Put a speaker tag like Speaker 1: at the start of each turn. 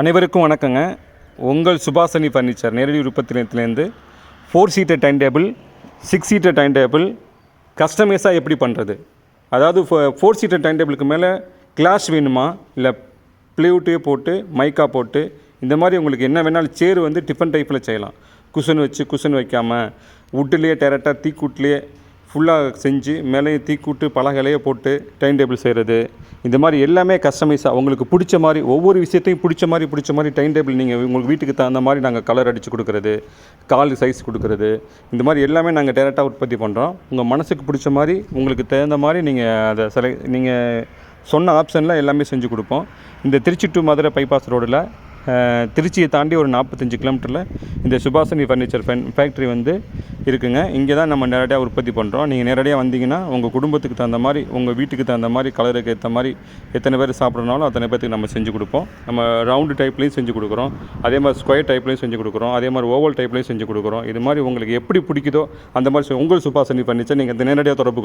Speaker 1: அனைவருக்கும் வணக்கங்க. உங்கள் சுபாசனி ஃபர்னிச்சர் நேரடி உற்பத்தி நிலையத்திலேருந்து four seater time table six seater time table கஸ்டமைஸாக எப்படி பண்ணுறது அதாவது ஃபோர் சீட்டர் டைம் டேபிளுக்கு மேலே கிளாஸ் வேணுமா? இல்லை ப்ளூட்டே போட்டு மைக்கா போட்டு இந்த மாதிரி உங்களுக்கு என்ன வேணாலும் சேர் வந்து டிஃபன் டைப்பில் செய்யலாம். குஷன் வச்சு குஷன் வைக்காமல் வுட்டுலேயே டேரெக்டாக தீக்கூட்டிலே ஃபுல்லாக செஞ்சு மேலேயே தீக்கூட்டு பலகையிலேயே போட்டு டைம் டேபிள் செய்கிறது இந்த மாதிரி எல்லாமே கஸ்டமைஸாக உங்களுக்கு பிடிச்ச மாதிரி ஒவ்வொரு விஷயத்தையும் பிடிச்ச மாதிரி பிடிச்ச மாதிரி டைம் டேபிள் நீங்கள் உங்களுக்கு வீட்டுக்கு தகுந்த மாதிரி நாங்கள் கலர் அடித்து கொடுக்குறது கால் சைஸ் கொடுக்குறது இந்த மாதிரி எல்லாமே நாங்கள் டேரெக்டாக உற்பத்தி பண்ணுறோம் உங்கள் மனசுக்கு பிடிச்ச மாதிரி உங்களுக்கு தகுந்த மாதிரி நீங்கள் அதை செலக்ட் நீங்கள் சொன்ன ஆப்ஷனில் எல்லாமே செஞ்சு கொடுப்போம். இந்த திருச்சி டு மதுரை பைபாஸ் ரோடில் திருச்சியை தாண்டி ஒரு நாற்பத்தஞ்சு கிலோமீட்டரில் இந்த சுபாஷினி ஃபர்னிச்சர் ஃபேன் ஃபேக்ட்ரி வந்து இருக்குங்க. இங்கே தான் நம்ம நேரடியாக உற்பத்தி பண்ணுறோம் நீங்கள் நேரடியாக வந்தீங்கன்னா உங்கள் குடும்பத்துக்கு தகுந்த மாதிரி உங்கள் வீட்டுக்கு தகுந்த மாதிரி கலருக்கு ஏற்ற மாதிரி எத்தனை பேர் சாப்பிட்றனாலும் அத்தனை பேர்த்துக்கு நம்ம செஞ்சு கொடுப்போம். நம்ம ரவுண்டு டைப்லேயும் செஞ்சு கொடுக்குறோம். அதே மாதிரி ஸ்கொயர் டைப்லேயும் செஞ்சு கொடுக்குறோம். அதே மாதிரி ஓவல் டைப்லேயும் செஞ்சு கொடுக்குறோம். இது மாதிரி உங்களுக்கு எப்படி பிடிக்குதோ அந்த மாதிரி உங்கள் சுபாசனை ஃபர்னிச்சர் நீங்கள் நேரடியாக தொடர்பு